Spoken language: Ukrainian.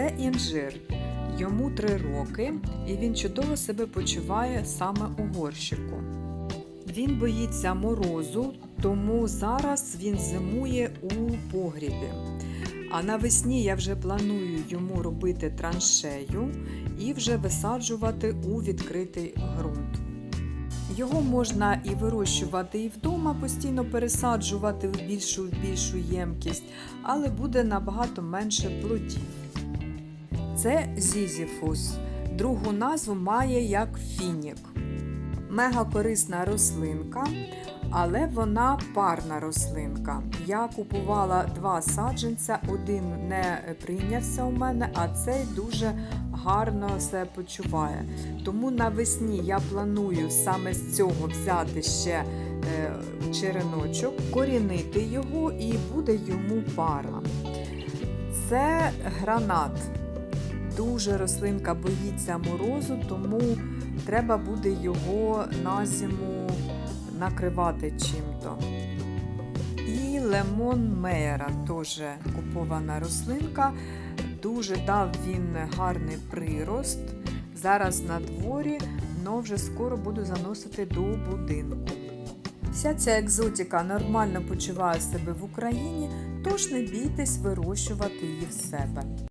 Це інжир. Йому три роки, і він чудово себе почуває саме у горщику. Він боїться морозу, тому зараз він зимує у погрібі. А навесні я вже планую йому робити траншею і вже висаджувати у відкритий ґрунт. Його можна і вирощувати і вдома, постійно пересаджувати в більшу в більшу ємкість, але буде набагато менше плодів. Це зізіфус. Другу назву має як фінік. Мега корисна рослинка, але вона парна рослинка. Я купувала два саджанця, один не прийнявся у мене, а цей дуже гарно себе почуває. Тому навесні я планую саме з цього взяти ще е, череночок, корінити його і буде йому пара. Це гранат. Дуже рослинка боїться морозу, тому треба буде його на зиму накривати чим-то. І лемон мейера теж купована рослинка. Дуже дав він гарний прирост. Зараз на дворі, але вже скоро буду заносити до будинку. Вся ця екзотика нормально почуває себе в Україні, тож не бійтесь вирощувати її в себе.